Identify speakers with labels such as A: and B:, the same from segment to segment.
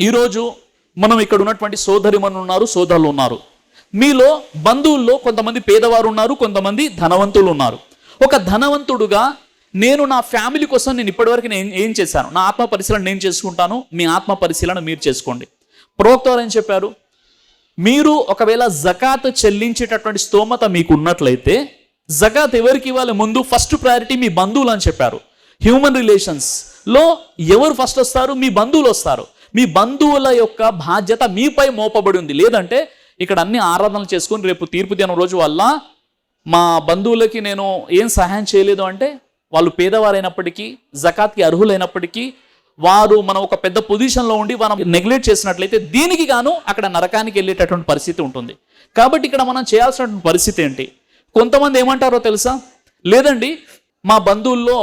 A: ఈరోజు మనం ఇక్కడ ఉన్నటువంటి సోదరిమణులు ఉన్నారు సోదరులు ఉన్నారు. మీలో బంధువుల్లో కొంతమంది పేదవారు ఉన్నారు కొంతమంది ధనవంతులు ఉన్నారు. ఒక ధనవంతుడుగా నేను నా ఫ్యామిలీ కోసం నేను ఇప్పటివరకు నేను ఏం చేశాను? నా ఆత్మ పరిశీలన నేను చేసుకుంటాను మీ ఆత్మ పరిశీలన మీరు చేసుకోండి. ప్రవక్త వారు ఏం చెప్పారు? మీరు ఒకవేళ జకాత్ చెల్లించేటటువంటి స్తోమత మీకు ఉన్నట్లయితే జకాత్ ఎవరికి ఇవ్వాలి? ముందు ఫస్ట్ ప్రయారిటీ మీ బంధువులు అని చెప్పారు. హ్యూమన్ రిలేషన్స్లో ఎవరు ఫస్ట్ వస్తారు? మీ బంధువులు వస్తారు. మీ బంధువుల యొక్క బాధ్యత మీపై మోపబడి ఉంది. లేదంటే ఇక్కడ అన్ని ఆరాధనలు చేసుకొని రేపు తీర్పు దినం రోజు వల్ల మా బంధువులకి నేను ఏం సహాయం చేయలేదు అంటే వాళ్ళు పేదవారైనప్పటికీ జకాత్కి అర్హులైనప్పటికీ వారు మనం ఒక పెద్ద పొజిషన్లో ఉండి మనం నెగ్లెక్ట్ చేసినట్లయితే దీనికి గాను అక్కడ నరకానికి వెళ్ళేటటువంటి పరిస్థితి ఉంటుంది. కాబట్టి ఇక్కడ మనం చేయాల్సినటువంటి పరిస్థితి ఏంటి? కొంతమంది ఏమంటారో తెలుసా? లేదండి మా బంధువుల్లో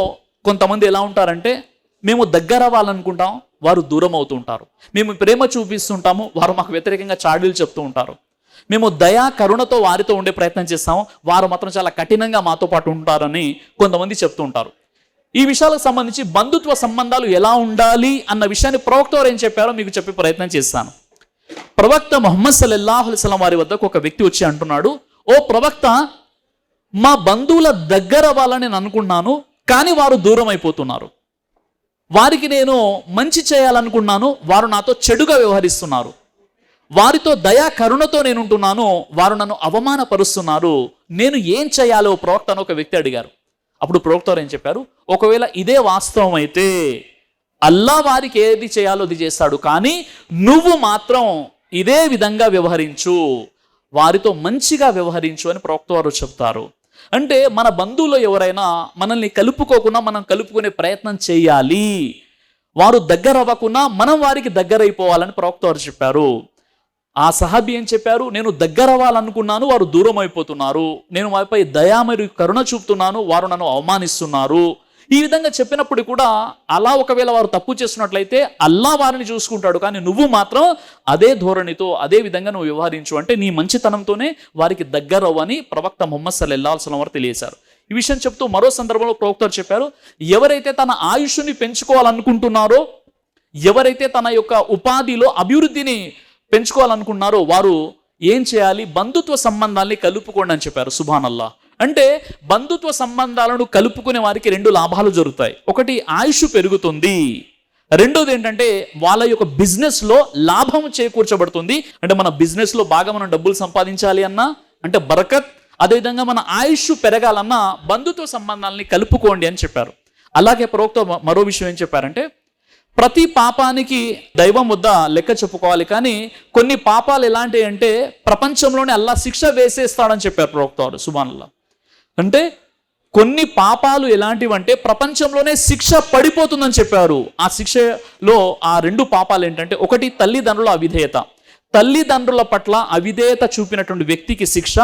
A: కొంతమంది ఎలా ఉంటారంటే మేము దగ్గర అవ్వాలనుకుంటాం వారు దూరం అవుతూ ఉంటారు మేము ప్రేమ చూపిస్తుంటాము వారు మాకు వ్యతిరేకంగా చాడీలు చెప్తూ ఉంటారు. మేము దయా కరుణతో వారితో ఉండే ప్రయత్నం చేస్తాము వారు మాత్రం చాలా కఠినంగా మాతో పాటు ఉంటారని కొంతమంది చెప్తూ ఉంటారు. ఈ విషయాలకు సంబంధించి బంధుత్వ సంబంధాలు ఎలా ఉండాలి అన్న విషయాన్ని ప్రవక్త వారు ఏం చెప్పారో మీకు చెప్పే ప్రయత్నం చేస్తాను. ప్రవక్త మొహమ్మద్ సల్లల్లాహు అలైహి వారి వద్దకు ఒక వ్యక్తి వచ్చి అంటున్నాడు ఓ ప్రవక్త మా బంధువుల దగ్గర అవ్వాలని నేను అనుకున్నాను కానీ వారు దూరం అయిపోతున్నారు. వారికి నేను మంచి చేయాలనుకున్నాను వారు నాతో చెడుగా వ్యవహరిస్తున్నారు. వారితో దయా కరుణతో నేను ఉంటున్నాను వారు నన్ను అవమానపరుస్తున్నారు. నేను ఏం చేయాలో ప్రవక్త అని ఒక వ్యక్తి అడిగారు. అప్పుడు ప్రవక్త ఏం చెప్పారు? ఒకవేళ ఇదే వాస్తవం అయితే అల్లా వారికి ఏది చేయాలో అది చేస్తాడు కానీ నువ్వు మాత్రం ఇదే విధంగా వ్యవహరించు వారితో మంచిగా వ్యవహరించు అని ప్రవక్త వారు చెప్తారు. అంటే మన బంధువులు ఎవరైనా మనల్ని కలుపుకోకుండా మనం కలుపుకునే ప్రయత్నం చేయాలి. వారు దగ్గర అవ్వకుండా మనం వారికి దగ్గర అయిపోవాలని ప్రవక్త వారు చెప్పారు. ఆ సహాబి ఏం చెప్పారు? నేను దగ్గర అవ్వాలనుకున్నాను వారు దూరం అయిపోతున్నారు. నేను వారిపై దయా మరియు కరుణ చూపుతున్నాను వారు నన్ను అవమానిస్తున్నారు. ఈ విధంగా చెప్పినప్పుడు కూడా అలా ఒకవేళ వారు తప్పు చేస్తున్నట్లయితే అల్లా వారిని చూసుకుంటాడు. కానీ నువ్వు మాత్రం అదే ధోరణితో అదే విధంగా నువ్వు వ్యవహరించు అంటే నీ మంచితనంతోనే వారికి దగ్గర ప్రవక్త ప్రవక్త ముహమ్మద్ సల్లల్లాహు వారు తెలియజేశారు. ఈ విషయం చెప్తూ మరో సందర్భంలో ప్రవక్తలు చెప్పారు ఎవరైతే తన ఆయుష్ని పెంచుకోవాలనుకుంటున్నారో ఎవరైతే తన యొక్క ఉపాధిలో అభివృద్ధిని పెంచుకోవాలనుకున్నారో వారు ఏం చేయాలి? బంధుత్వ సంబంధాన్ని కలుపుకోండి అని చెప్పారు. సుభానల్లా. అంటే బంధుత్వ సంబంధాలను కలుపుకునే వారికి రెండు లాభాలు జరుగుతాయి. ఒకటి ఆయుష్ పెరుగుతుంది. రెండోది ఏంటంటే వాళ్ళ యొక్క బిజినెస్లో లాభం చేకూర్చబడుతుంది. అంటే మన బిజినెస్లో బాగా మనం డబ్బులు సంపాదించాలి అన్నా అంటే బరకత్ అదేవిధంగా మన ఆయుష్ పెరగాలన్నా బంధుత్వ సంబంధాలని కలుపుకోండి అని చెప్పారు. అలాగే ప్రవక్త మరో విషయం ఏం చెప్పారంటే ప్రతి పాపానికి దైవం వద్ద లెక్క చెప్పుకోవాలి కానీ కొన్ని పాపాలు ఎలాంటివి అంటే ప్రపంచంలోనే అల్లా శిక్ష వేసేస్తాడని చెప్పారు ప్రవక్త వారు సుబానుల్లా అంటే కొన్ని పాపాలు ఎలాంటివంటే ప్రపంచంలోనే శిక్ష పడిపోతుందని చెప్పారు. ఆ శిక్షలో ఆ రెండు పాపాలు ఏంటంటే ఒకటి తల్లిదండ్రుల అవిధేయత. తల్లిదండ్రుల పట్ల అవిధేయత చూపినటువంటి వ్యక్తికి శిక్ష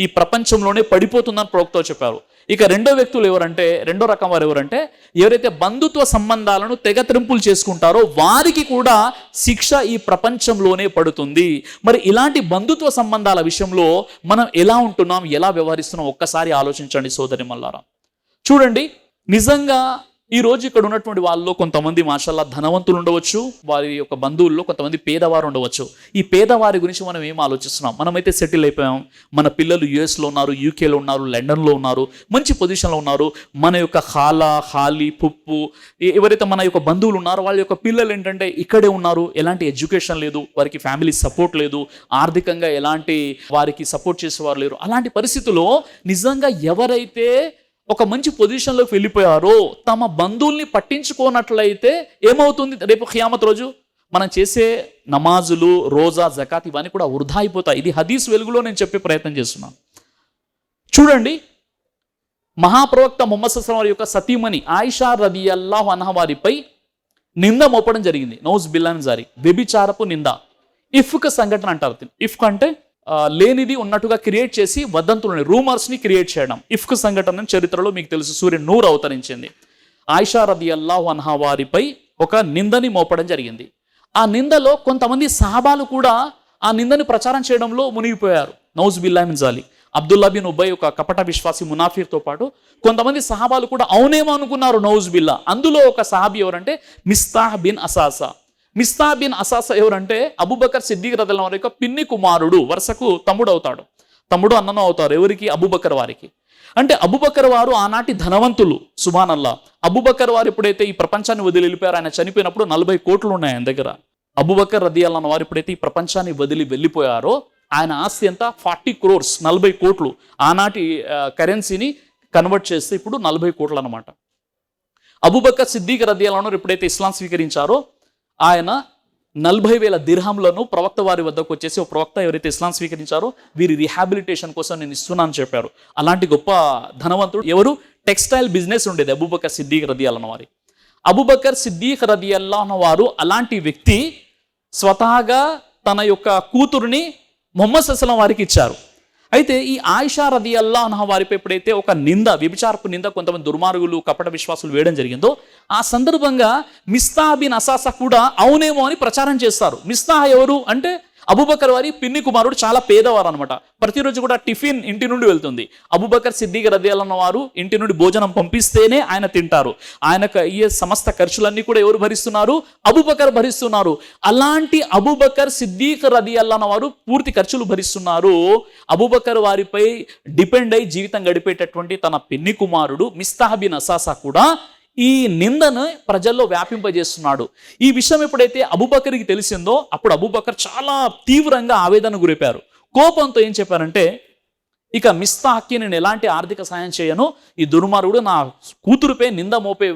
A: ఈ ప్రపంచంలోనే పడిపోతుందని ప్రవక్త చెప్పారు. ఇక రెండో వ్యక్తులు ఎవరంటే రెండో రకం వారు ఎవరంటే ఎవరైతే బంధుత్వ సంబంధాలను తెగత్రింపులు చేసుకుంటారో వారికి కూడా శిక్ష ఈ ప్రపంచంలోనే పడుతుంది. మరి ఇలాంటి బంధుత్వ సంబంధాల విషయంలో మనం ఎలా ఉంటున్నాం ఎలా వ్యవహరిస్తున్నాం? ఒక్కసారి ఆలోచించండి సోదరి మల్లారా. చూడండి నిజంగా ఈ రోజు ఇక్కడ ఉన్నటువంటి వాళ్ళలో కొంతమంది మాషాల్లా ధనవంతులు ఉండవచ్చు వారి యొక్క బంధువుల్లో కొంతమంది పేదవారు ఉండవచ్చు. ఈ పేదవారి గురించి మనం ఏం ఆలోచిస్తున్నాం? మనమైతే సెటిల్ అయిపోయాం. మన పిల్లలు యుఎస్లో ఉన్నారు యూకేలో ఉన్నారు లండన్లో ఉన్నారు మంచి పొజిషన్లో ఉన్నారు. మన యొక్క హాలా హాలి పుప్పు ఎవరైతే మన యొక్క బంధువులు ఉన్నారో వాళ్ళ యొక్క పిల్లలు ఏంటంటే ఇక్కడే ఉన్నారు. ఎలాంటి ఎడ్యుకేషన్ లేదు వారికి ఫ్యామిలీ సపోర్ట్ లేదు ఆర్థికంగా ఎలాంటి వారికి సపోర్ట్ చేసేవారు లేరు. అలాంటి పరిస్థితుల్లో నిజంగా ఎవరైతే ఒక మంచి పొజిషన్లోకి వెళ్ళిపోయారో తమ బంధువుల్ని పట్టించుకోనట్లయితే ఏమవుతుంది? రేపు ఖియామత్ రోజు మనం చేసే నమాజులు రోజా జకాత్ ఇవన్నీ కూడా వృధా అయిపోతాయి. ఇది హదీస్ వెలుగులో నేను చెప్పే ప్రయత్నం చేస్తున్నాను. చూడండి మహాప్రవక్త ముహమ్మద్ సస్లం వారి యొక్క సతీమణి ఆయిషా రది అల్లాహ్ అన్హ వారిపై నింద మోపడం జరిగింది. నౌజ్ బిల్లాన్ జారి. వ్యభిచారపు నింద. ఇఫ్క్ సంఘటన అంటారు ఇఫ్క్ అంటే లేనిది ఉన్నట్టుగా క్రియేట్ చేసి వదంతులని రూమర్స్ని క్రియేట్ చేయడం. ఇఫ్క్ సంఘటన చరిత్రలో మీకు తెలుసు సూర్య నూరు అవతరించింది. ఆయిషా రది అల్లాహ్ అన్హా వారిపై ఒక నిందని మోపడం జరిగింది. ఆ నిందలో కొంతమంది సహాబాలు కూడా ఆ నిందని ప్రచారం చేయడంలో మునిగిపోయారు. నౌజ్ బిల్లామిన్ జాలి. అబ్దుల్లా బిన్ ఉబై ఒక కపట విశ్వాసి మునాఫీర్తో పాటు కొంతమంది సహాబాలు కూడా అవునేమో అనుకున్నారు నౌజ్ బిల్లా అందులో ఒక సహాబీ ఎవరంటే మిస్తాహ్ బిన్ అసాసా. మిస్తా బిన్ అసాస ఎవరంటే అబుబకర్ సిద్దిక్ రదల వారి యొక్క పిన్ని కుమారుడు వరుసకు తమ్ముడు అవుతాడు. తమ్ముడు అన్నను అవుతారు. ఎవరికి? అబుబకర్ వారికి. అంటే అబుబకర్ వారు ఆనాటి ధనవంతులు. సుబానల్లా అబుబకర్ వారు ఎప్పుడైతే ఈ ప్రపంచాన్ని వదిలి వెళ్ళిపోయారు ఆయన చనిపోయినప్పుడు నలభై కోట్లు ఉన్నాయి ఆయన దగ్గర. అబుబకర్ రదియాలన్న వారు ఎప్పుడైతే ఈ ప్రపంచాన్ని వదిలి వెళ్ళిపోయారో ఆయన ఆస్తి ఎంత? ఫార్టీ క్రోర్స్ నలభై కోట్లు. ఆనాటి కరెన్సీని కన్వర్ట్ చేస్తే ఇప్పుడు నలభై కోట్లు అనమాట అబుబకర్ సిద్దిక్ రదియాలను ఎప్పుడైతే ఇస్లాం స్వీకరించారో ఆయన నలభై వేల దిర్హంలను ప్రవక్త వారి వద్దకు వచ్చేసి ఒక ప్రవక్త ఎవరైతే ఇస్లాం స్వీకరించారో వీరి రిహాబిలిటేషన్ కోసం నేను ఇస్తున్నానని చెప్పారు. అలాంటి గొప్ప ధనవంతుడు ఎవరు? టెక్స్టైల్ బిజినెస్ ఉండేది. అబూబకర్ సిద్దీక్ రది అన్నవారి అబుబకర్ సిద్దిక్ రదియల్లాహ్ వారు అలాంటి వ్యక్తి స్వతహాగా తన యొక్క కూతురుని మొహమ్మద్ సస్లం వారికి ఇచ్చారు. అయితే ఈ ఆయిషా రది అల్లాహ్ వారిపై ఎప్పుడైతే ఒక నింద వ్యభిచారపు నింద కొంతమంది దుర్మార్గులు కపట విశ్వాసులు వేయడం జరిగిందో ఆ సందర్భంగా మిస్తా బిన్ అసాసా కూడా అవునేమో అని ప్రచారం చేస్తారు. మిస్తా ఎవరు అంటే అబుబకర్ వారి పిన్ని కుమారుడు చాలా పేదవారు అనమాట ప్రతిరోజు కూడా టిఫిన్ ఇంటి నుండి వెళ్తుంది. అబుబకర్ సిద్దిక్ రదియాలన్న వారు ఇంటి నుండి భోజనం పంపిస్తేనే ఆయన తింటారు. ఆయనకు అయ్యే సమస్త ఖర్చులన్నీ కూడా ఎవరు భరిస్తున్నారు? అబుబకర్ భరిస్తున్నారు. అలాంటి అబుబకర్ సిద్దిక్ రదియల్లన్న వారు పూర్తి ఖర్చులు భరిస్తున్నారు. అబుబకర్ వారిపై డిపెండ్ అయి జీవితం గడిపేటటువంటి తన పిన్ని కుమారుడు మిస్తాహబిన్ అసాసా కూడా ఈ నిందను ప్రజల్లో వ్యాపింపజేస్తున్నాడు. ఈ విషయం ఎప్పుడైతే అబుబకర్కి తెలిసిందో అప్పుడు అబుబకర్ చాలా తీవ్రంగా ఆవేదన గురిపారు కోపంతో ఏం చెప్పారంటే ఇక మిస్తాహ్కి నేను ఎలాంటి ఆర్థిక సాయం చేయను. ఈ దుర్మార్గుడు నా కూతురుపై నింద మోపే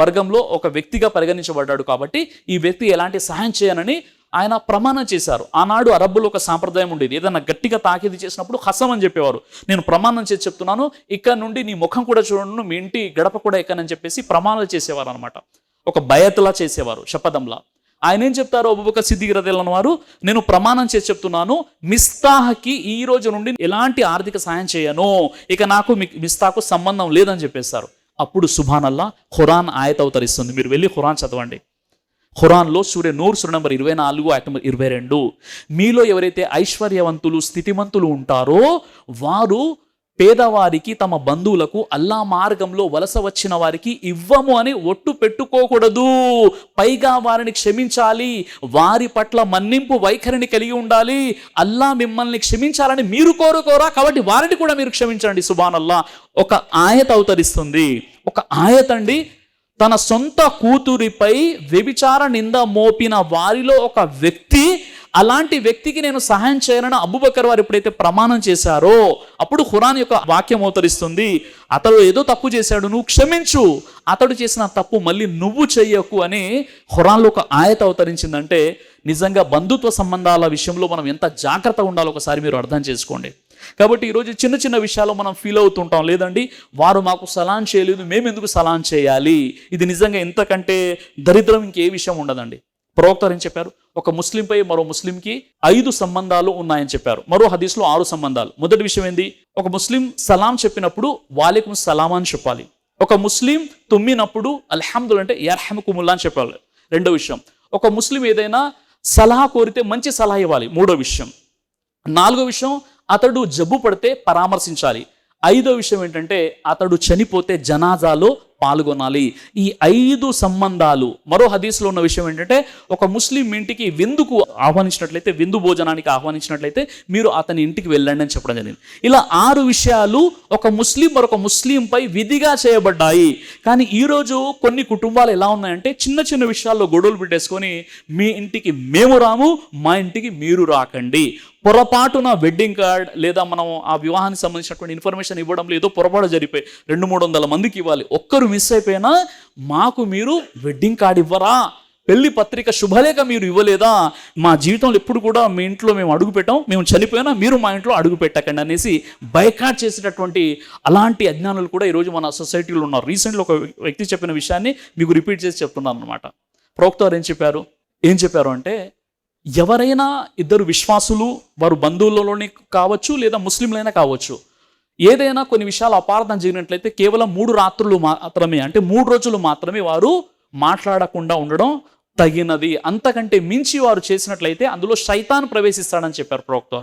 A: వర్గంలో ఒక వ్యక్తిగా పరిగణించబడ్డాడు కాబట్టి ఈ వ్యక్తి ఎలాంటి సహాయం చేయనని ఆయన ప్రమాణం చేశారు. ఆనాడు అరబ్బులు ఒక సాంప్రదాయం ఉండేది. ఏదైనా గట్టిగా తాకిది చేసినప్పుడు హసం అని చెప్పేవారు. నేను ప్రమాణం చేసి చెప్తున్నాను ఇక్కడ నుండి నీ ముఖం కూడా చూడను మీ ఇంటి గడప కూడా ఎక్కనని చెప్పేసి ప్రమాణాలు చేసేవారు అనమాట ఒక బయతలా చేసేవారు శపథంలా. ఆయన ఏం చెప్తారు? ఒక సిద్ధిగిరదెళ్ళని వారు నేను ప్రమాణం చేసి చెప్తున్నాను మిస్తాహకి ఈ రోజు నుండి ఎలాంటి ఆర్థిక సాయం చేయను ఇక నాకు మిస్తాకు సంబంధం లేదని చెప్పేస్తారు అప్పుడు సుభానల్లా ఖురాన్ ఆయత అవతరిస్తుంది. మీరు వెళ్ళి ఖురాన్ చదవండి. ఖురాన్లో సూర్య నూరు సూర్య నంబర్ ఇరవై నాలుగు ఐటమ్ ఇరవై రెండు. మీలో ఎవరైతే ఐశ్వర్యవంతులు స్థితిమంతులు ఉంటారో వారు పేదవారికి తమ బంధువులకు అల్లా మార్గంలో వలస వచ్చిన వారికి ఇవ్వము అని ఒట్టు పెట్టుకోకూడదు. పైగా వారిని క్షమించాలి. వారి పట్ల మన్నింపు వైఖరిని కలిగి ఉండాలి. అల్లా మిమ్మల్ని క్షమించాలని మీరు కోరుకోరా? కాబట్టి వారిని కూడా మీరు క్షమించండి సుబాన్ అల్లా ఒక ఆయత అవతరిస్తుంది. ఒక ఆయత అండి తన సొంత కూతురిపై వ్యభిచార నింద మోపిన వారిలో ఒక వ్యక్తి అలాంటి వ్యక్తికి నేను సహాయం చేయాలని అబుబకర్ వారు ఎప్పుడైతే ప్రమాణం చేశారో అప్పుడు ఖురాన్ యొక్క వాక్యం అవతరిస్తుంది అతడు ఏదో తప్పు చేశాడు నువ్వు క్షమించు అతడు చేసిన తప్పు మళ్ళీ నువ్వు చెయ్యకు అని ఖురాన్లో ఒక ఆయత అవతరించిందంటే నిజంగా బంధుత్వ సంబంధాల విషయంలో మనం ఎంత జాగ్రత్తగా ఉండాలో ఒకసారి మీరు అర్థం చేసుకోండి. కాబట్టి ఈరోజు చిన్న చిన్న విషయాల్లో మనం ఫీల్ అవుతుంటాం. లేదండి వారు మాకు సలాన్ చేయలేదు మేము ఎందుకు సలాన్ చేయాలి? ఇది నిజంగా ఇంతకంటే దరిద్రం ఇంకే విషయం ఉండదండి. ప్రవక్త ఏం చెప్పారు? ఒక ముస్లింపై మరో ముస్లింకి ఐదు సంబంధాలు ఉన్నాయని చెప్పారు. మరో హదీస్లో ఆరు సంబంధాలు. మొదటి విషయం ఏంది? ఒక ముస్లిం సలాం చెప్పినప్పుడు వాలేకుం సలాం అని చెప్పాలి. ఒక ముస్లిం తుమ్మినప్పుడు అల్హమ్దుల్ అంటే యర్హముకుముల్లా అని చెప్పాలి. రెండో విషయం ఒక ముస్లిం ఏదైనా సలహా కోరితే మంచి సలహా ఇవ్వాలి. మూడో విషయం నాలుగో విషయం అతడు జబ్బు పడితే పరామర్శించాలి. ఐదో విషయం ఏంటంటే అతడు చనిపోతే జనాజాలో పాల్గొనాలి. ఈ ఐదు సంబంధాలు. మరో హదీస్లో ఉన్న విషయం ఏంటంటే ఒక ముస్లిం ఇంటికి విందుకు ఆహ్వానించినట్లయితే విందు భోజనానికి ఆహ్వానించినట్లయితే మీరు అతని ఇంటికి వెళ్ళండి అని చెప్పడం జరిగింది. ఇలా ఆరు విషయాలు ఒక ముస్లిం మరొక ముస్లింపై విధిగా చేయబడ్డాయి. కానీ ఈరోజు కొన్ని కుటుంబాలు ఎలా ఉన్నాయంటే చిన్న చిన్న విషయాల్లో గొడవలు పెట్టేసుకొని మీ ఇంటికి మేము రాము మా ఇంటికి మీరు రాకండి. పొరపాటున వెడ్డింగ్ కార్డ్ లేదా మనం ఆ వివాహానికి సంబంధించినటువంటి ఇన్ఫర్మేషన్ ఇవ్వడంలో ఏదో పొరపాటు జరిపే రెండు మూడు వందల మందికి ఇవ్వాలి. ఒక్కరు మిస్ అయిపోయినా మాకు మీరు వెడ్డింగ్ కార్డ్ ఇవ్వరా? పెళ్ళి పత్రిక శుభలేఖ మీరు ఇవ్వలేదా? మా జీవితంలో ఎప్పుడు కూడా మీ ఇంట్లో మేము అడుగు పెట్టాం మేము చనిపోయినా మీరు మా ఇంట్లో అడుగు పెట్టకండి అనేసి బైకాట్ చేసేటటువంటి అలాంటి అజ్ఞానులు కూడా ఈరోజు మన సొసైటీలో ఉన్నారు. రీసెంట్లీ ఒక వ్యక్తి చెప్పిన విషయాన్ని మీకు రిపీట్ చేసి చెప్తున్నాను అనమాట ప్రోక్తారు ఏం చెప్పారు? ఏం చెప్పారు అంటే ఎవరైనా ఇద్దరు విశ్వాసులు వారు బంధువులలోనే కావచ్చు లేదా ముస్లింలైనా కావచ్చు ఏదైనా కొన్ని విషయాలు అపార్థం జరిగినట్లయితే కేవలం మూడు రాత్రులు మాత్రమే అంటే మూడు రోజులు మాత్రమే వారు మాట్లాడకుండా ఉండడం తగినది. అంతకంటే మించి వారు చేసినట్లయితే అందులో శైతాన్ ప్రవేశిస్తాడని చెప్పారు ప్రవక్త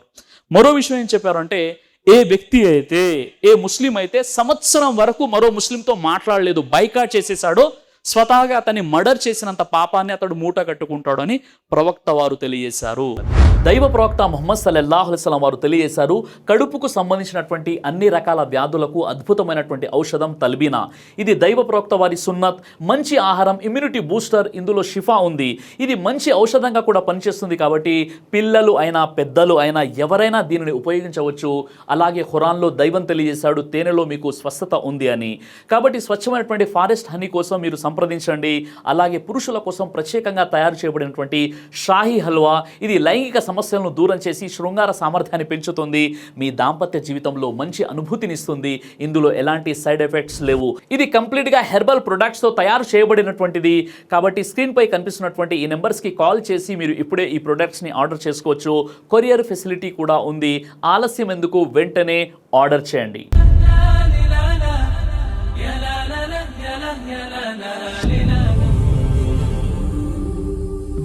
A: మరో విషయం ఏం చెప్పారంటే ఏ వ్యక్తి అయితే ఏ ముస్లిం అయితే సంవత్సరం వరకు మరో ముస్లింతో మాట్లాడలేదు బైకాట్ చేసేసాడో స్వతహాగా అతన్ని మర్డర్ చేసినంత పాపాన్ని అతడు మూట కట్టుకుంటాడు అని ప్రవక్త వారు తెలియజేశారు. దైవ ప్రవక్త మొహమ్మద్ సల్లల్లాహు అలైహి వారు తెలియజేశారు కడుపుకు సంబంధించినటువంటి అన్ని రకాల వ్యాధులకు అద్భుతమైనటువంటి ఔషధం తల్బీనా. ఇది దైవ ప్రవక్త వారి సున్నత్ మంచి ఆహారం ఇమ్యూనిటీ బూస్టర్ ఇందులో షిఫా ఉంది. ఇది మంచి ఔషధంగా కూడా పనిచేస్తుంది కాబట్టి పిల్లలు అయినా పెద్దలు అయినా ఎవరైనా దీనిని ఉపయోగించవచ్చు. అలాగే ఖురాన్లో దైవం తెలియజేశాడు తేనెలో మీకు స్వస్థత ఉంది అని. కాబట్టి స్వచ్ఛమైనటువంటి ఫారెస్ట్ హనీ కోసం మీరు సంప్రదించండి. అలాగే పురుషుల కోసం ప్రత్యేకంగా తయారు చేయబడినటువంటి షాహీ హల్వా ఇది లైంగిక సమస్యలను దూరం చేసి శృంగార సామర్థ్యాన్ని పెంచుతుంది. మీ దాంపత్య జీవితంలో మంచి అనుభూతినిస్తుంది ఇందులో ఎలాంటి సైడ్ ఎఫెక్ట్స్ లేవు. ఇది కంప్లీట్గా హెర్బల్ ప్రొడక్ట్స్తో తయారు చేయబడినటువంటిది. కాబట్టి స్క్రీన్పై కనిపిస్తున్నటువంటి ఈ నెంబర్స్కి కాల్ చేసి మీరు ఇప్పుడే ఈ ప్రొడక్ట్స్ని ఆర్డర్ చేసుకోవచ్చు. కొరియర్ ఫెసిలిటీ కూడా ఉంది. ఆలస్యం ఎందుకు? వెంటనే ఆర్డర్ చేయండి.